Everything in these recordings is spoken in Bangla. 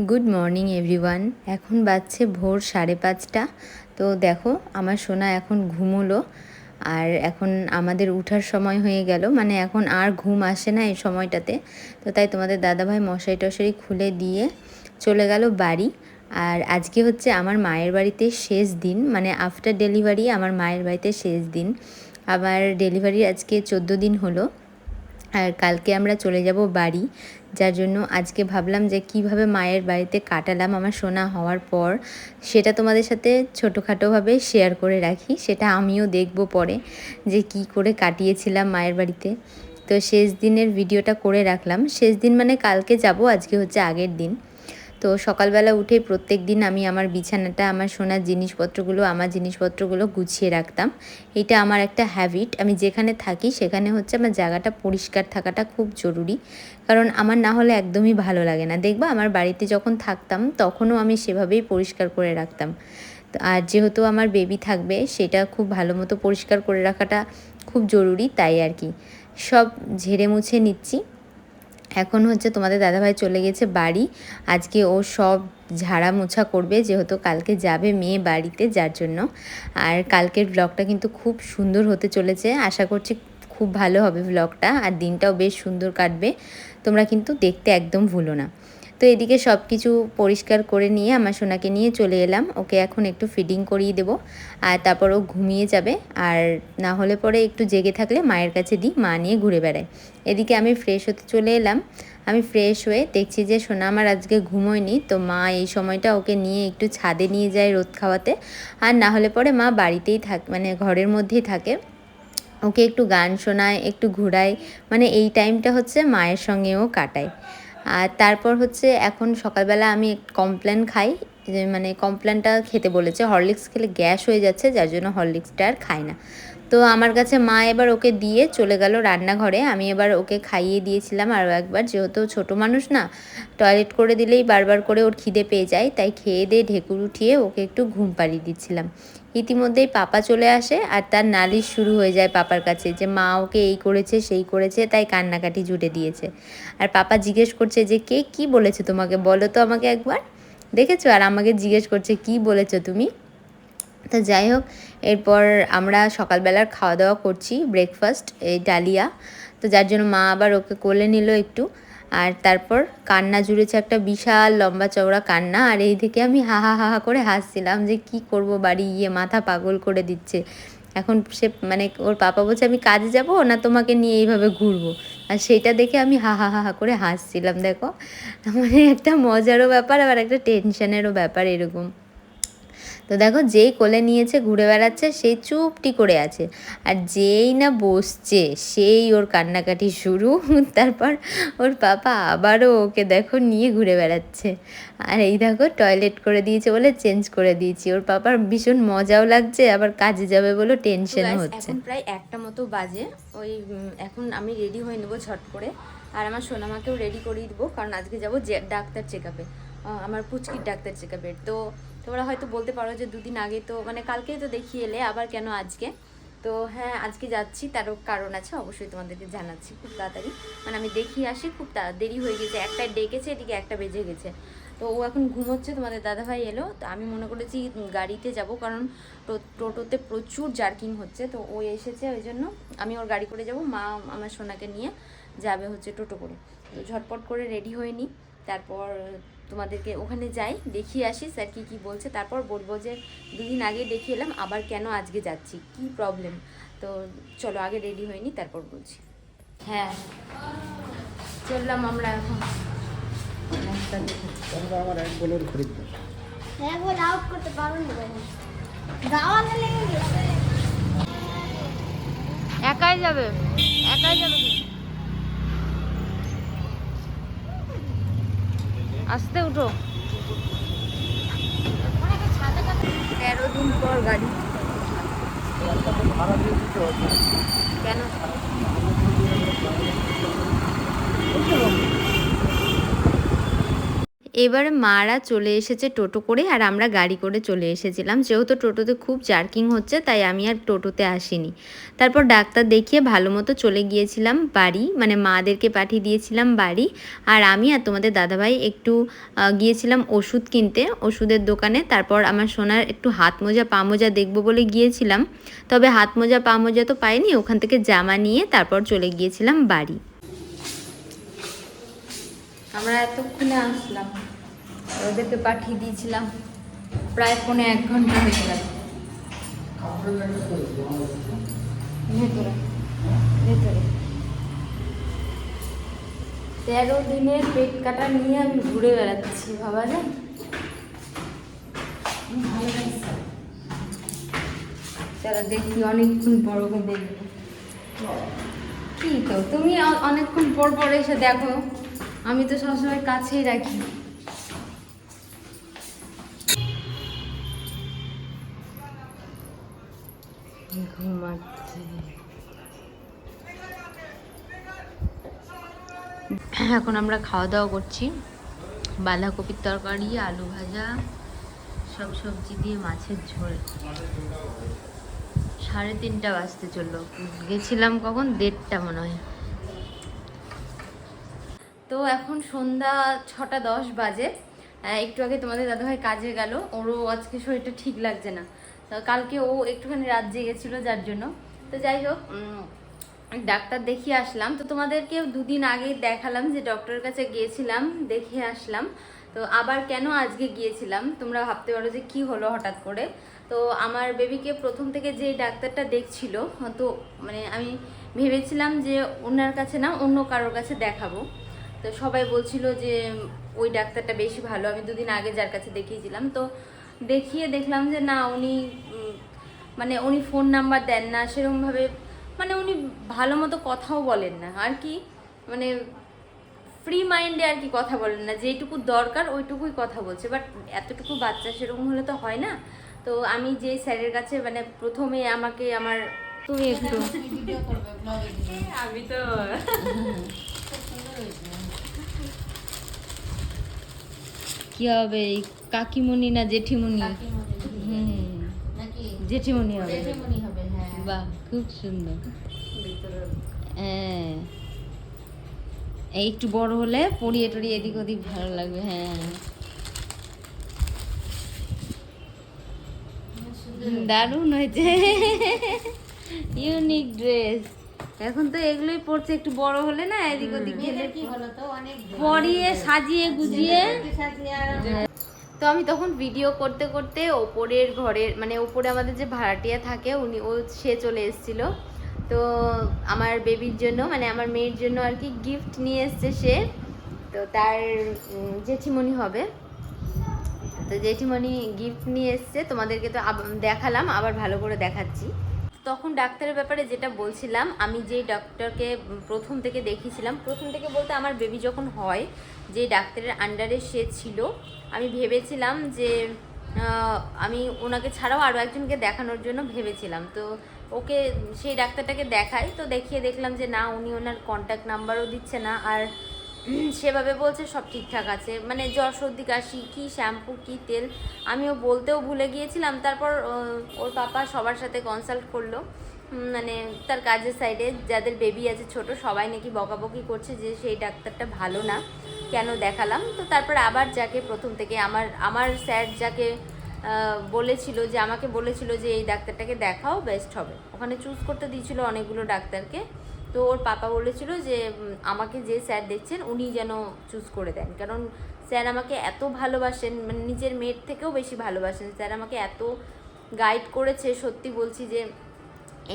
গুড মর্নিং এভরিওয়ান এখন বাজছে ভোর সাড়ে পাঁচটা। তো দেখো, আমার সোনা এখন ঘুমোলো। আর এখন আমাদের উঠার সময় হয়ে গেল। মানে এখন আর ঘুম আসে না এই সময়টাতে। তো তাই তোমাদের দাদাভাই মশারি টশারি খুলে দিয়ে চলে গেল বাড়ি। আর আজকে হচ্ছে আমার মায়ের বাড়িতে শেষ দিন। মানে আফটার ডেলিভারি আমার মায়ের বাড়িতে শেষ দিন। আমার ডেলিভারি আজকে চোদ্দ দিন হলো। আর কালকে আমরা চলে যাব বাড়ি, যার জন্য আজকে ভাবলাম যে কীভাবে মায়ের বাড়িতে কাটালাম আমার সোনা হওয়ার পর, সেটা তোমাদের সাথে ছোটোখাটোভাবে শেয়ার করে রাখি, সেটা আমিও দেখব পরে যে কি করে কাটিয়েছিলাম মায়ের বাড়িতে। তো শেষ দিনের ভিডিওটা করে রাখলাম। শেষ দিন মানে কালকে যাব, আজকে হচ্ছে আগের দিন। তো সকালবেলা উঠে প্রত্যেক দিন আমি আমার বিছানাটা, আমার সোনার জিনিসপত্রগুলো, আমার জিনিসপত্রগুলো গুছিয়ে রাখতাম। এটা আমার একটা হ্যাবিট আমি যেখানে থাকি সেখানে হচ্ছে আমার জায়গাটা পরিষ্কার থাকাটা খুব জরুরি। কারণ আমার না হলে একদমই ভালো লাগে না। দেখবা আমার বাড়িতে যখন থাকতাম তখনও আমি সেভাবেই পরিষ্কার করে রাখতাম। আর যেহেতু আমার বেবি থাকবে সেটা খুব ভালো মতো পরিষ্কার করে রাখাটা খুব জরুরি, তাই আর কি। সব ঝেড়ে মুছে নিচ্ছি। এখন হচ্ছে তোমাদের দাদাভাই চলে গেছে বাড়ি। আজকে ও সব ঝাড়া মোছা করবে, যেহেতু কালকে যাবে মেয়ে বাড়িতে যার জন্য। আর কালকের ব্লগটা কিন্তু খুব সুন্দর হতে চলেছে। আশা করছি খুব ভালো হবে ব্লগটা আর দিনটাও বেশ সুন্দর কাটবে। তোমরা কিন্তু দেখতে একদম ভুলো না। তো এদিকে সব কিছু পরিষ্কার করে নিয়ে আমার সোনাকে নিয়ে চলে এলাম। ওকে এখন একটু ফিডিং করিয়ে দেবো আর তারপর ও ঘুমিয়ে যাবে। আর না হলে পরে একটু জেগে থাকলে মায়ের কাছে দিই, মা নিয়ে ঘুরে বেড়ায়। এদিকে আমি ফ্রেশ হতে চলে এলাম। আমি ফ্রেশ হয়ে দেখছি যে সোনা আমার আজকে ঘুমোয়নি, তো মা এই সময়টা ওকে নিয়ে একটু ছাদে নিয়ে যায় রোদ খাওয়াতে। আর না হলে পরে মা বাড়িতেই থাক মানে ঘরের মধ্যেই থাকে। ওকে একটু গান শোনায়, একটু ঘুরায় মানে এই টাইমটা হচ্ছে মায়ের সঙ্গেও কাটায়। আর তারপর হচ্ছে এখন সকালবেলা আমি কমপ্লেন খাই মানে কমপ্লেনটা খেতে বলেছে, হরলিক্স খেলে গ্যাস হয়ে যাচ্ছে, যার জন্য হরলিক্সটা আর খাই না। তো আমার কাছে মা এবার ওকে দিয়ে চলে গেল রান্নাঘরে, আমি এবার ওকে খাইয়ে দিয়েছিলাম আরও একবার, যেহেতু ছোট মানুষ না, টয়লেট করে দিলেই বারবার করে ওর খিদে পেয়ে যায়, তাই খেয়ে দিয়ে ঢেকুর উঠিয়ে ওকে একটু ঘুম পাড়িয়ে দিচ্ছিলাম। ইতিমধ্যেই পাপা চলে আসে আর তার নালিশ শুরু হয়ে যায় পাপার কাছে যে, মা ওকে এই করেছে, সেই করেছে, তাই কান্নাকাটি জুটে দিয়েছে। আর পাপা জিজ্ঞেস করছে যে, কে কি বলেছে তোমাকে? বলো তো আমাকে একবার। দেখেছ? আর আমাকে জিজ্ঞেস করছে, কি বলেছ তুমি? তো যাই হোক, এরপর আমরা সকালবেলার খাওয়া দাওয়া করছি ব্রেকফাস্ট এই ডালিয়া। তো যার জন্য মা আবার ওকে কোলে নিল একটু। আর তারপর কান্না জুড়েছে একটা বিশাল লম্বা চওড়া কান্না, আর এই থেকে আমি হাহা হাহা করে হাসছিলাম যে কি করব বাড়ি গিয়ে মাথা পাগল করে দিচ্ছে। এখন সে মানে ওর পাপা বলছে, আমি কাজে যাব না তোমাকে নিয়ে এইভাবে ঘুরবো? আর সেটা দেখে আমি হা হা হা করে হাসছিলাম, দেখো। মানে একটা মজারও ব্যাপার আবার একটা টেনশানেরও ব্যাপার এরকম। তো দেখো যেই কোলে নিয়েছে ঘুরে বেড়াচ্ছে সেই চুপটি করে আছে। আর যেই না বসছে সেই ওর কান্নাকাটি শুরু। তারপর ওর পাপা আবারও ওকে দেখো নিয়ে ঘুরে বেড়াচ্ছে। আর এই দেখো টয়লেট করে দিয়েছে বলে চেঞ্জ করে দিয়েছি। ওর পাপার ভীষণ মজাও লাগছে আবার কাজে যাবে বলে টেনশনও হচ্ছে। প্রায় একটা মতো বাজে। ওই এখন আমি রেডি হয়ে নেব ঝট করে। আর আমার সোনামাকেও রেডি করিয়ে দেবো কারণ আজকে যাব যে ডাক্তার চেক আপে আমার পুচকির ডাক্তার চেক আপের তো তোমরা হয়তো বলতে পারো যে দুদিন আগে তো মানে কালকেই তো দেখিয়ে এলে, আবার কেন আজকে? তো হ্যাঁ আজকে যাচ্ছি, তারও কারণ আছে, অবশ্যই তোমাদেরকে জানাচ্ছি খুব তাড়াতাড়ি। মানে আমি দেখিয়ে আসি, খুব দেরি হয়ে গেছে, একটায় ডেকেছে, এদিকে একটা বেজে গেছে। তো ও এখন ঘুমোচ্ছে, তোমাদের দাদাভাই এলো, তো আমি মনে করেছি গাড়িতে যাব, কারণ টোটোতে প্রচুর জার্কিং হচ্ছে, তো ও এসেছে, ওই জন্য আমি ওর গাড়ি করে যাব, মা আমার সোনাকে নিয়ে যাবে হচ্ছে টোটো করে। তো ঝটপট করে রেডি হয়ে নিই তারপর তোমাদেরকে ওখানে যাই দেখিয়ে আসি স্যার কী কী বলছে। তারপর বলব যে দুদিন আগে দেখিয়ে এলাম আবার কেন আজকে যাচ্ছি কি প্রবলেম তো চলো আগে রেডি হয়নি তারপর বলছি। হ্যাঁ চললাম আমরা এখন। আমার এক বলের খরিদ্দার হ্যাঁ বল আউট করতে লেগে একাই যাবে একাই যাবে। আস্তে উঠো। তেরো দিন পর গাড়ি। কেন? এবারে মারা চলে এসেছে টোটো করে আর আমরা গাড়ি করে চলে এসেছিলাম। যেহেতু টোটোতে খুব জার্কিং হচ্ছে, তাই আমি আর টোটোতে আসিনি। তারপর ডাক্তার দেখিয়ে ভালো মতো চলে গিয়েছিলাম বাড়ি মানে মাদেরকে পাঠিয়ে দিয়েছিলাম বাড়ি। আর আমি আর তোমাদের দাদাভাই একটু গিয়েছিলাম ওষুধ কিনতে, ওষুধের দোকানে। তারপর আমার সোনার একটু হাত মোজা, পা মোজা দেখব বলে গিয়েছিলাম। তবে হাত মোজা, পা মোজা তো পাইনি, ওখান থেকে জামা নিয়ে তারপর চলে গিয়েছিলাম বাড়ি। আমরা এতক্ষণে আসলাম। ওদেরকে পাঠিয়ে দিয়েছিলাম। প্রায় পৌনে এক ঘণ্টা হয়ে গেল। ভেতরে তেরো দিনের পেট কাটা নিয়ে আমি ঘুরে বেড়াচ্ছি ভাবা যায় চলো দেখি অনেকক্ষণ পর ওকে কি তো, তুমি অনেকক্ষণ পর পর এসে দেখো। আমি তো সবসময় কাছেই রাখি। এখন আমরা খাওয়া দাওয়া করছি। বাঁধাকপির তরকারি, আলু ভাজা, সব সবজি দিয়ে মাছের ঝোল। সাড়ে তিনটা বাজতে চলল। গেছিলাম কখন? দেড়টা মনে হয়। তো এখন সন্ধ্যা ছটা দশ বাজে। একটু আগে তোমাদের দাদাভাই কাজে গেল। ওরও আজকে শরীরটা ঠিক লাগছে না। তো কালকে ও একটুখানি রাত জেগেছিল যার জন্য। তো যাই হোক ডাক্তার দেখিয়ে আসলাম। তো তোমাদেরকে দুদিন আগে দেখালাম যে ডক্টরের কাছে গিয়েছিলাম দেখে আসলাম। তো আবার কেন আজকে গিয়েছিলাম? তোমরা ভাবতে পারো যে কি হলো হঠাৎ করে। তো আমার বেবিকে প্রথম থেকে যে ডাক্তারটা দেখছিল, তো মানে আমি ভেবেছিলাম যে ওনার কাছে না, অন্য কারোর কাছে দেখাবো। তো সবাই বলছিল যে ওই ডাক্তারটা বেশি ভালো। আমি দুদিন আগে যার কাছে দেখিয়েছিলাম। তো দেখিয়ে দেখলাম যে না উনি মানে উনি ফোন নাম্বার দেন না। সেরকমভাবে মানে উনি ভালো মতো কথাও বলেন না। আর কি মানে ফ্রি মাইন্ডে আর কি কথা বলেন না। যেটুকু দরকার ওইটুকুই কথা বলছে। বাট এতটুকু বাচ্চা সেরকম হলে তো হয় না। তো আমি যে স্যারের কাছে মানে প্রথমে আমাকে আমার তুমি একটু। আমি তো কি হবে? এই কাকিমণি না জেঠিমণি? হুম। জেঠিমণি হবে। বাহ খুব সুন্দর। হ্যাঁ। এই একটু বড় হলে পড়িয়ে টড়িয়ে এদিক ওদিক ভালো লাগবে হ্যাঁ। দারুণ হয়েছে। Unique dress. এখন তো এগুলোই পড়ছে একটু বড় হলে না এদিক ওদিক পরিয়ে সাজিয়ে গুজিয়ে। তো আমি তখন ভিডিও করতে করতে ওপরের ঘরের মানে ওপরে আমাদের যে ভাড়াটিয়া থাকে উনি ও সে চলে এসেছিল। তো আমার বেবির জন্য মানে আমার মেয়ের জন্য আর কি গিফট নিয়ে এসছে সে। তো তার জেঠিমণি হবে। তো জেঠিমণি গিফট নিয়ে এসছে তোমাদেরকে তো দেখালাম আবার ভালো করে দেখাচ্ছি। তখন ডাক্তারের ব্যাপারে যেটা বলছিলাম, আমি যেই ডক্টরকে প্রথম থেকে দেখিয়েছিলাম, প্রথম থেকে বলতে আমার বেবি যখন হয়, যে ডাক্তারের আন্ডারে সে ছিল, আমি ভেবেছিলাম যে আমি ওনাকে ছাড়াও আরও একজনকে দেখানোর জন্য ভেবেছিলাম। তো ওকে, সেই ডাক্তারটাকে দেখাই, তো দেখিয়ে দেখলাম যে না, উনি ওনার কন্ট্যাক্ট নাম্বারও দিচ্ছে না, আর সেভাবে বলছে, সব ঠিকঠাক আছে। মানে জ্বর, সর্দি, কাশি, কী শ্যাম্পু, কী তেল, আমিও বলতেও ভুলে গিয়েছিলাম। তারপর ওর পাপা সবার সাথে কনসাল্ট করল। মানে তার কাজের সাইডে যাদের বেবি আছে, ছোট, সবাই নাকি বকাবকি করছে যে সেই ডাক্তারটা ভালো না, কেন দেখালাম? তো তারপর আবার যাকে প্রথম থেকে আমার আমার স্যার যাকে বলেছিল যে, আমাকে বলেছিল যে, এই ডাক্তারটাকে দেখাও বেস্ট হবে। ওখানে চুজ করতে দিয়েছিল অনেকগুলো ডাক্তারকে। তো ওর পাপা বলেছিল যে আমাকে যে স্যার দেখছেন, উনি যেন চুজ করে দেন। কারণ স্যার আমাকে এত ভালোবাসেন মানে নিজের মেয়ের থেকেও বেশি ভালোবাসেন। স্যার আমাকে এত গাইড করেছে, সত্যি বলছি যে,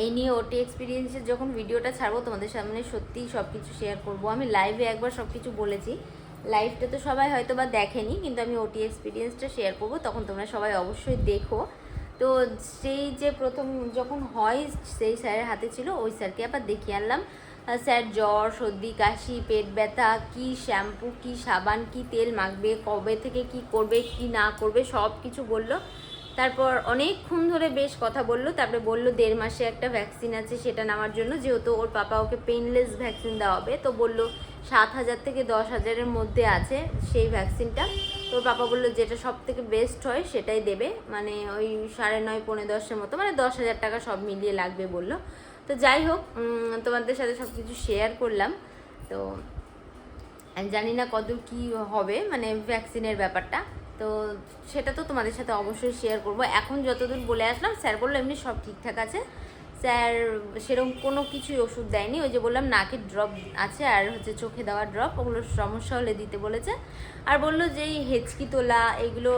এই নিয়ে ওটি এক্সপিরিয়েন্সের যখন ভিডিওটা ছাড়বো, তোমাদের সামনে সত্যিই সব কিছু শেয়ার করব। আমি লাইভে একবার সব কিছু বলেছি। লাইভটা তো সবাই হয়তো বা দেখেনি, কিন্তু আমি ওটি এক্সপিরিয়েন্সটা শেয়ার করব। তখন তোমরা সবাই অবশ্যই দেখো। তো সেই যে প্রথম যখন হয় সেই স্যারের হাতে ছিল, ওই স্যারকে আবার দেখিয়ে আনলাম। স্যার জ্বর, সর্দি, কাশি, পেট ব্যথা, কি শ্যাম্পু, কি সাবান, কি তেল মাখবে, কবে থেকে কি করবে, কি না করবে, সব কিছু বলল। তারপর অনেকক্ষণ ধরে বেশ কথা বলল। তারপরে বলল, দেড় মাসে একটা ভ্যাকসিন আছে, সেটা নেওয়ার জন্য। যেহেতু ওর পাপা ওকে পেইনলেস ভ্যাকসিন দেওয়া হবে, তো বলল সাত হাজার থেকে দশ হাজারের মধ্যে আছে সেই ভ্যাকসিনটা। তো ওর পাপা বলল যেটা সব থেকে বেস্ট হয় সেটাই দেবে। মানে ওই সাড়ে নয়, পৌনে দশের মতো মানে দশ হাজার টাকা সব মিলিয়ে লাগবে বলল। তো যাই হোক তোমাদের সাথে সব কিছু শেয়ার করলাম। তো জানি না কত কি হবে মানে ভ্যাকসিনের ব্যাপারটা। তো সেটা তো তোমাদের সাথে অবশ্যই শেয়ার করব। এখন যতদূর বলে আসলাম, স্যার বলল এমনি সব ঠিকঠাক আছে। স্যার সেরকম কোনো কিছুই ওষুধ দেয়নি। ওই যে বললাম নাকের ড্রপ আছে আর হচ্ছে চোখে দেওয়া ড্রপ ওগুলো সমস্যা হলে দিতে বলেছে। আর বলল যে এই হেঁচকি তোলা, এগুলো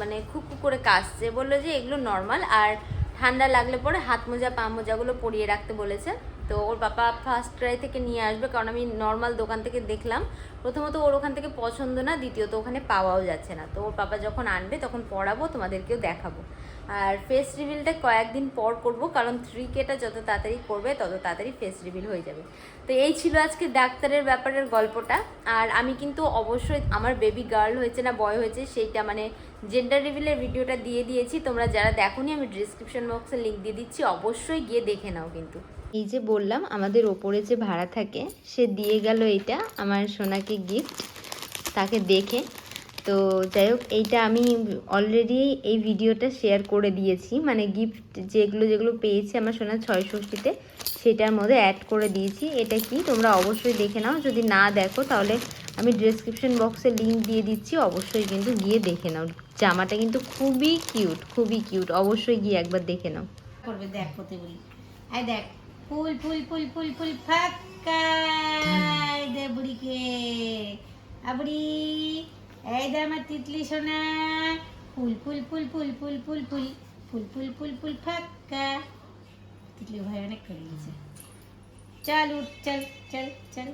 মানে খুব করে কাশছে। বলল যে এগুলো নর্মাল আর ঠান্ডা লাগলে পরে হাত মোজা, পা মোজাগুলো পরিয়ে রাখতে বলেছে। তো ওর বাবা ফার্স্ট ক্রাই থেকে নিয়ে আসবে, কারণ আমি নর্মাল দোকান থেকে দেখলাম। প্রথমত ওর ওখান থেকে পছন্দ না, দ্বিতীয়ত ওখানে পাওয়াও যাচ্ছে না। তো ওর বাবা যখন আনবে, তখন পড়াবো তোমাদেরকেও দেখাবো। আর ফেস রিভিলটা কয়েকদিন পর করব, কারণ থ্রি কেটা যত তাড়াতাড়ি করবে, তত তাড়াতাড়ি ফেস রিভিল হয়ে যাবে। তো এই ছিল আজকে ডাক্তারের ব্যাপারের গল্পটা। আর আমি কিন্তু অবশ্যই আমার বেবি গার্ল হয়েছে না বয় হয়েছে, সেইটা মানে জেন্ডার রিভিলের ভিডিওটা দিয়ে দিয়েছি। তোমরা যারা দেখোনি, আমি ডিসক্রিপশন বক্সে লিঙ্ক দিয়ে দিচ্ছি, অবশ্যই গিয়ে দেখে নাও কিন্তু। এই যে বললাম, আমাদের ওপরে যে ভাড়া থাকে, সে দিয়ে গেল এটা আমার সোনাকে গিফট তাকে দেখে। তো যাই হোক, এইটা আমি অলরেডি এই ভিডিওটা শেয়ার করে দিয়েছি। মানে গিফট যেগুলো যেগুলো পেয়েছি আমার সোনা ছয় ষষ্ঠীতে সেটার মধ্যে অ্যাড করে দিয়েছি। এটা কি তোমরা অবশ্যই দেখে নাও। যদি না দেখো, তাহলে আমি ডিসক্রিপশন বক্সে লিঙ্ক দিয়ে দিচ্ছি। অবশ্যই কিন্তু গিয়ে দেখে নাও। জামাটা কিন্তু খুবই কিউট খুবই কিউট অবশ্যই গিয়ে একবার দেখে নাও। করবে, দেখ বলি আই দেখ ফুল ফুল ফুল ফুল ফুল ফাক্কা এই দে বুড়িকে আবড়ি এই দে আমার তিতলি সোনা ফুল ফুল ফুল ফুল ফুল ফুল ফুল ফুল ফুল ফুল ফুল ফাক্কা তিতলি ভাই অনেক করে গেছে চল উঠ চল চল চল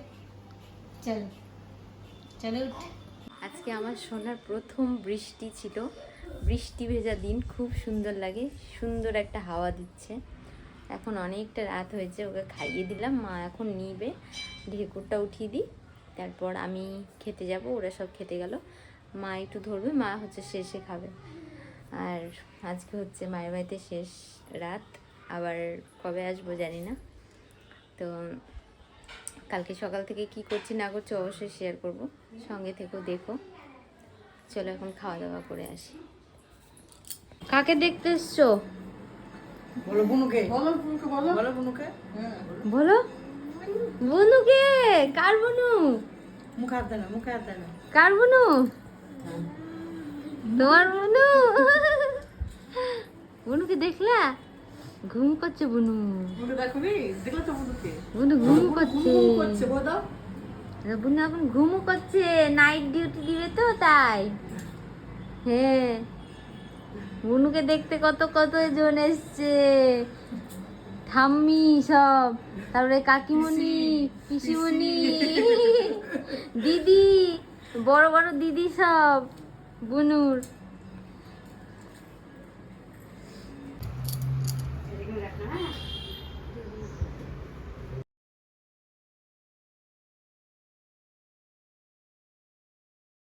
চল চল উঠ আজকে আমার সোনার প্রথম বৃষ্টি ছিল বৃষ্টি ভেজা দিন খুব সুন্দর লাগে সুন্দর একটা হাওয়া দিচ্ছে এখন অনেকটা রাত হয়েছে, ওকে খাইয়ে দিলাম, মা এখন নিবে। ঢেকুরটা উঠিয়ে দিই, তারপর আমি খেতে যাব, ওরা সব খেতে গেল। মা একটু ধরবে, মা হচ্ছে শেষে খাবে। আর আজকে হচ্ছে মায়ের বাড়িতে শেষ রাত, আবার কবে আসব জানি না। তো কালকে সকাল থেকে কি করছি না করছি অবশ্যই শেয়ার করব, সঙ্গে থেকেও দেখো। চলো এখন খাওয়া দাওয়া করে আসি। কাকে দেখতে এসছো? বলো বুনুকে। বলো বুনুকে বলো। বলো বুনুকে। বলো। বনুকে কার বনু? মুখে হাত দেনা মুখে হাত দেনা কার বনু? তোমার বনু? বনুকে দেখলা? ঘুম করছে বনু। বুনু দেখবি দেখলে তো বুনুকে? বনু ঘুম করছে করছে বলো বুনু এখন ঘুমও করছে নাইট ডিউটি দিবে তো তাই। হ্যাঁ। বুনুকে দেখতে কত কত জন এসছে। ঠাম্মি সব। তারপরে কাকিমণি পিসিমণি দিদি বড় বড় দিদি সব বুনুর।